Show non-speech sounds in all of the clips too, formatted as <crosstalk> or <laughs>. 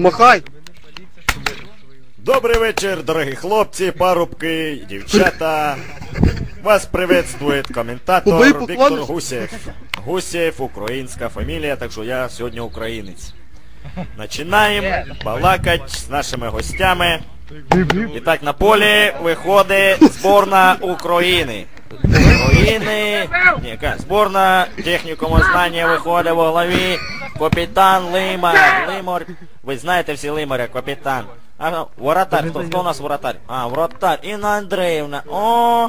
Махай! Добрий вечір, дорогі хлопці, парубки, дівчата. Вас приветствует коментатор Віктор? Гусєв. Гусєв, українська фамілія, так що я сьогодні українець. Починаємо балакать з нашими гостями. І так на полі виходить зборна України. Ні, яка? Зборна технікуму знання виходить во главі. Капітан Лимар. Лимар. Ви знаєте всі Лимаря, капітан. А, воротар. Хто, хто у нас воротар? А, воротар. Інна Андріївна. О!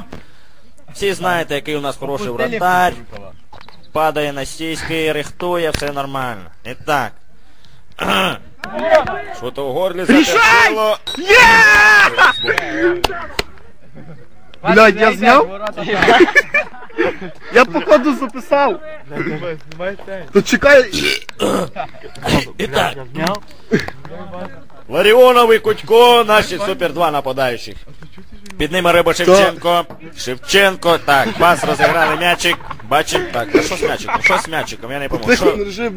Всі знаєте, який у нас хороший воротар. Падає на стійки, рихтує, все нормально. І так. <clears throat> Що то в горлі затерпіло. <laughs> Блядь, я зняв? Я походу записав. То чекай. І так. Ларіонов і Кутько, наші супер два нападаючих. Під ними Риба Шевченко. Шевченко, так, пас розіграли м'ячик. Бачимо, так, а що з м'ячиком? Що з м'ячиком? Я не. Тихо, Що?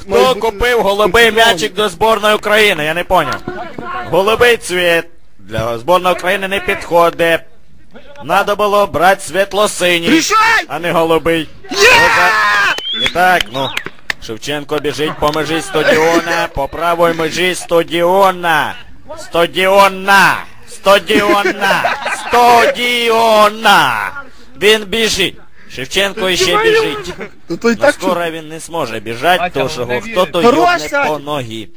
Хто купив голубий м'ячик до зборної України? Я не поняв. Голубий цвіт для зборної України не підходить. Надо було брати світло-синій, а не голубий. І так, ну. Шевченко біжить по межі стадіона, по правій межі стадіона. Стадіона. Стадіона. Стадіона. Він біжить. Шевченко ще біжить. Ну то й Ну, так скоро він не зможе біжати, тому що хто-то Хорош, йобне по ногі.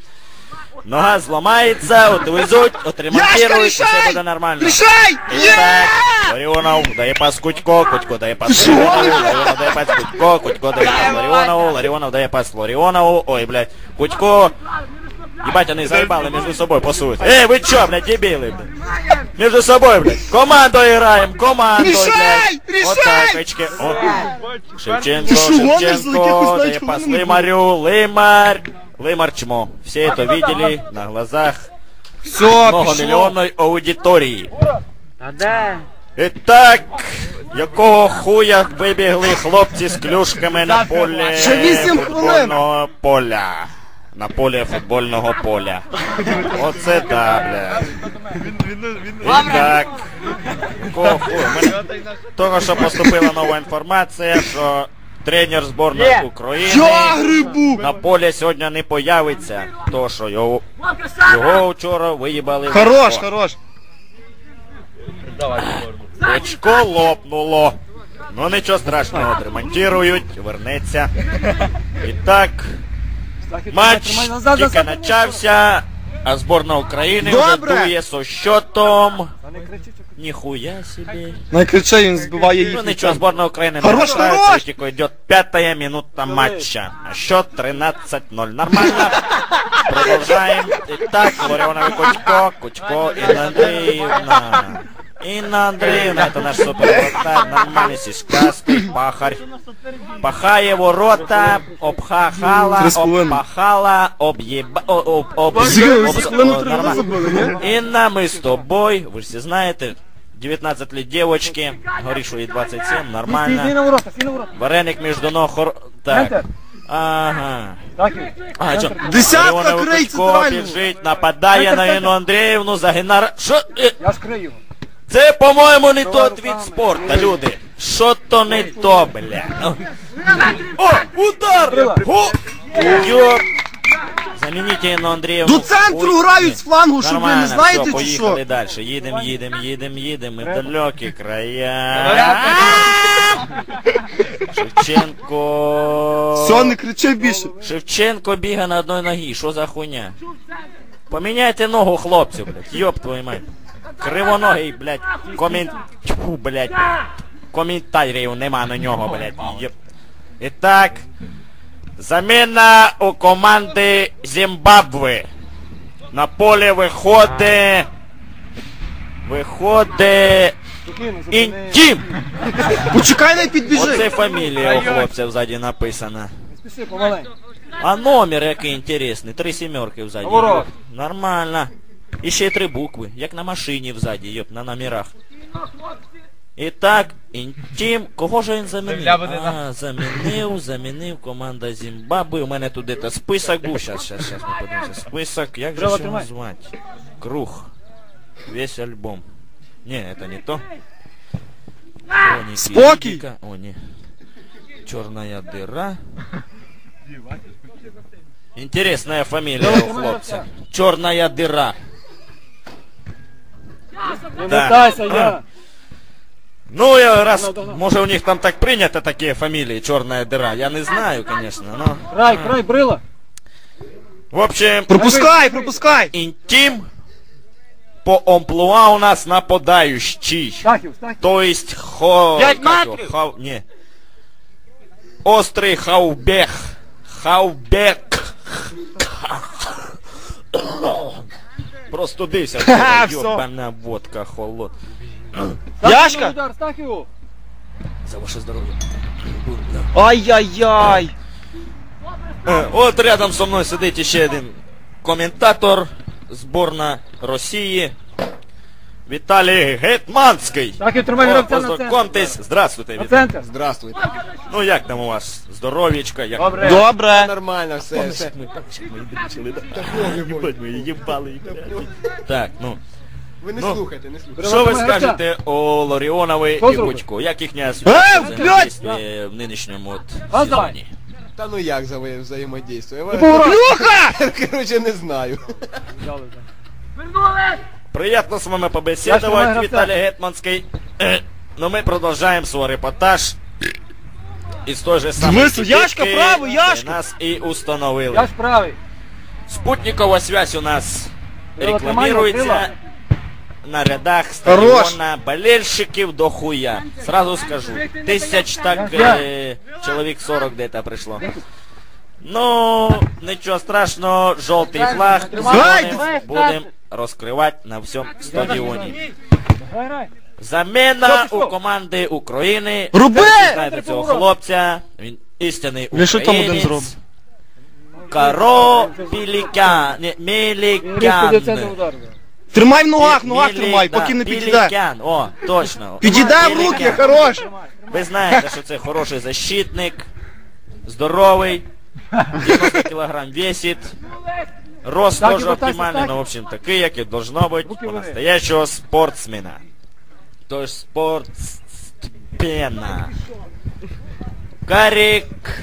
Нога зламається, отвезуть, отремонтирують, і все буде нормально. Рішай! І так, Ларіонов дає пас Кутько, Кутько дає пас Ларіонову, Ларіонов дає пас Кутько, Кутько дає пас Ларіонову, Ларіонов дає пас Ларіонову, ой, блядь, Кутько. Ебать, они заебали между собой пасуют. Эй, вы чё, блядь, дебилы, блядь? Между собой, блядь. Команду играем, команду, Решай, блядь. Вот решай! так, очки. О. Шевченко, Ты что, гонишь за Шевченко, якихось, дає знаєш, пас хвилин? Лимарю, Лимар. Лимар чмо. Все это видели на глазах Все, пішло. многомільйонної аудиторії. А де? І так, якого хуя вибігли хлопці з клюшками на полі Ще вісім футбольного поля. На полі футбольного поля. Оце да, бля. І так. Якого хуя? Того, що поступила нова інформація, що тренер зборної України Я грибу! на полі сьогодні не появиться. То, що його, його вчора виїбали. Хорош, хорош. Очко лопнуло. Ну нічого страшного, отремонтирують, вернеться. І так, матч тільки почався, а зборна України вже дує со счетом. Ніхуя собі. Найкричай, він збиває Ну нічого, зборна України не Хорош, вражається, хорош! тільки йде п'ятая минута матча. А счет 13-0. Нормально. Продовжаємо. І так, Ларіонов Кучко, Кучко, и Андріївна. Інна Андріївна, це наш супервратар, нормальний сіськастий пахар. Пахає ворота, обхахала, Три з половиною. обпахала, об'єба... об... об... Об- за хвилину о, три рази нормально. забили, ні? Инна, мы с тобой, вы все знаете, 19 лет девочки, говоришь, что ей 27, нормально. Вареник между ног, хор... так. Ага. А, чо? Десятка крий центральну. біжить, нападає на Інну Андріївну, загинар... Що? Е, я скрию його. Це, по-моєму, не тот від спорту, люди. Що то не то, бля. О, удар! О, йоп. Замініть Інну Андріївну. До центру Ой, грають з флангу, щоб ви Нормально, не знаєте все, чи поїхали далі. Їдем, їдем, їдем, їдем. Ми в далекі края. Шевченко. Все, не кричи більше. Шевченко бігає на одній ногі. Що за хуйня? Поміняйте ногу, хлопцю, блядь. Йоп твою мать. Кривоногий, блядь. Комін... Тьфу, блядь. Коментарів нема на нього, блядь. Йоп. І так. Заміна у команди Зімбабве. На поле виходить. Виходить. Інтім. Почекай, не Оце фамілія у хлопця ззаді написана. Спіши, помаленьку. А номер який інтересний. Три сімерки взаді. Нормально. І ще й три букви, як на машині взаді, йоп, на номерах. І так, інтім. Кого ж він замінив? Земля буде А, замінив, замінив команда Зімбабве. У мене тут де список був. Щас, щас, щас, ми подивимося. Список, як же Право ж його тримай. звати? Круг. Весь альбом. Не, это не то. Хроники Спокій! Риддика. О, не. Черная дыра. Интересная фамилия у хлопца. Черная дыра. Не Да. метайся, я. <clears throat> Ну, я раз, да, да. может у них там так принято такие фамилии, черная дыра. Я не знаю, конечно, но... Край, край, брила. В общем, Пропускай, пропускай! интим по амплуа у нас нападающий. Стахів, Стахів. То есть хо... Пять метров. Хау... Не. Острый хаубех. Хаубек. Просто дився, Ха, ёбана водка холод. Яшка! Удар. За ваше здоровье. Ай-яй-яй! Е, От рядом со мною сидить ще один коментатор зборна Росії. Віталій Гетманський. Стахів, тримай О, гравця на центр. Познакомтесь. Здравствуйте, На Віталій. центр. Здравствуйте. Ну як там у вас? Здоров'ячка? Як... Добре. Добре! Нормально все. Все. ми, да? Її їбали. блядь. Так, ну. Ви не Ну. слухайте, не слухайте. Що ви скажете о Ларіонові і зробив? Гудько? Як їхня Е, взаємодействие в нинішньому от А, сезоні? Та ну як за ви- взаємодействує? Плюха! <laughs> Короче, не знаю. Так. Приятно с вами Я ж побеседовать, тримаю гравця. Виталий Гетманский. Э, Но мы продолжаем свой репортаж. Из той же самой Смысл? Яшка, сетки, правый, де Яшка! нас и установили. Я ж правий. Спутниковая связь у нас Крила, рекламируется тримай, на рядах Хорош. стадиона болельщиков до хуя. Сразу скажу, тысяч так Я. э, человек 40 где-то пришло. Ну, ничего страшного, желтый флаг Гай, зеленым будем раскрывать на всем стадионе. Грай, грай. Замена Стоп, стоп. у команди України. Руби! Ви знаєте цього хлопця. Він істинний Він що там один українець. зробив? Каро Пілікян. Ні, Він різко до центру Мілікян. удару. Тримай в ногах, в ногах Мілі- тримай, да, поки не підійде. Пілікян. О, точно. Підійде в руки, Пілікян. хорош! Ви знаєте, що це хороший защитник, здоровий, 90 кілограм весить, рост Так, тоже і мотайся, оптимальный, так. ну, в общем, такий, як і должно бути Руки у вверх. настоящего спортсмена. То есть спортсмена. Карик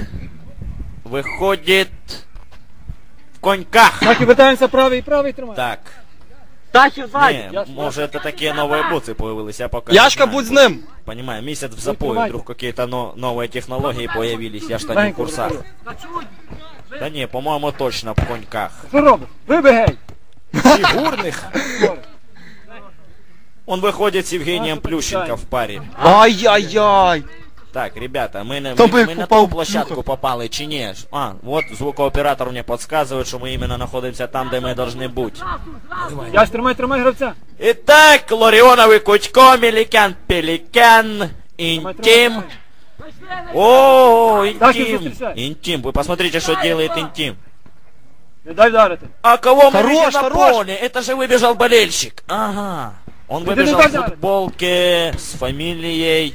выходит в коньках. Так і питаємося правий, правий тримай. Так. Стахів Не, может это такие новые буцы появились, я пока не Яшка, знаю. будь з ним! Понимаю, месяц в запое, Открывайте. вдруг какие-то но- новые технологии появились, я что не в Маленько курсах. закрили. Да не, по-моему, точно в коньках. Що робиш? Вибігай. Фигурных? Он выходит с Евгением Наше Плющенко в паре. Ай-яй-яй! Так, ребята, мы, на- Там мы- мы на ту площадку попали, чи не? А, вот звукооператор мне подсказывает, что мы именно находимся там, где мы должны быть. Я ж тримай, тримай гравця. Итак, Ларионовый Кучко, Меликян, Пеликян, Интим. О, Интим. Интим, вы посмотрите, что делает Интим. Не дай вдарити. А кого мы видим на хорош. поле? Это же выбежал болельщик. Ага. Он выбежал в футболке с фамилией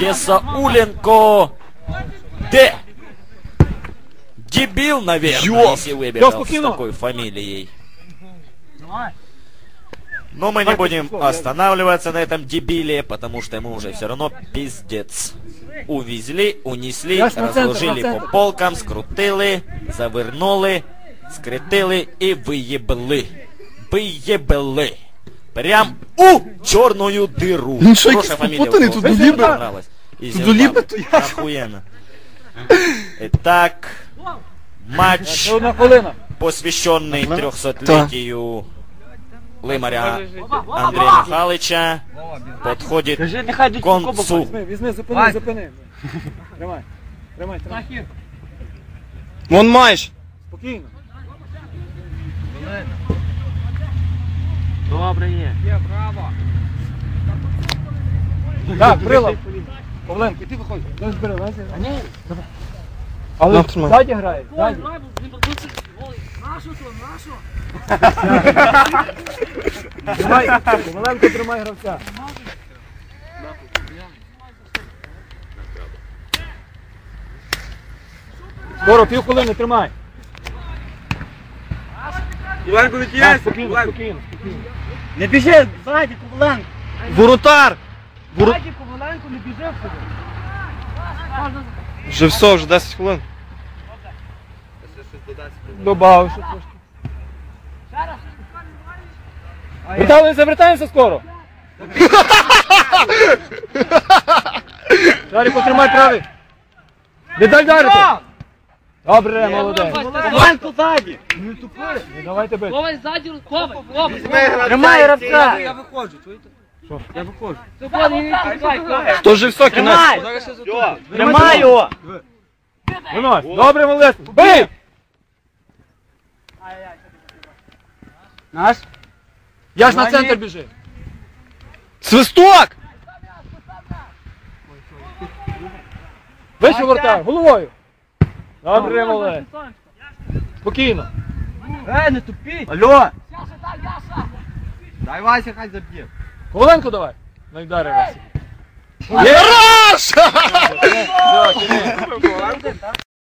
Есауленко Д. Дебил, наверное, Ё. если выбежал с спокойно. такой фамилией. Но мы не Так, будем что, я- останавливаться на этом дебиле, потому что ему уже все равно пиздец. Увезли, унесли, Я ж на центр, разложили на по центр. полкам, скрутили, завернули, скритили і виєбли. Виєбли. Прям у чорную дыру. Ну що, Хорошая фамилия. попутаний, у тут Мне Дулібе. Тут Дулібе, то я. Охуенно. Итак, матч Ще посвященный 300-летию Лимаря Андрея Михайловича, подходит к концу. Візьми, зупини, зупини. Тримай. Тримай, тримай. Вон маєш! Спокійно. Добре є. Є, браво. Так, прилад. Павленко, ти виходь. Дай збери, дай. А ні. Давай. Але Нам тримай. грає, Ой, нашу то, нашу. Тримай, Павленко тримай гравця. Скоро, пів хвилини, тримай. Павленко, відтіяйся. Спокійно, спокійно. Не біжи, ззаді, Коваленко. Воротар. Ворот... Ззаді, Коваленко, не біжи в собі. Вже все, вже 10 хвилин. Добавив ще трошки. Вертаємося, завертаємося скоро. <laughs> Шарик, потримай правий. Не дай дарити. Добре, молодець. Коваленко ззаді. Не давайте бити. Коваль ззаді, коваль, коваль. Тримай гравця. Що? Коваль, не тікай, коваль. То вже все, кінець. Тримай. Тримай його. Винось. Добре, молодець. Бий! Наш? Я ж на центр біжи. Свисток! Вище вертай, головою. Добре, мале. Спокійно. Е, не тупі. Алло. Сяша Дай яша! Вася хай заб'є. Хвилинку давай. Не вдари Вася. Хорош!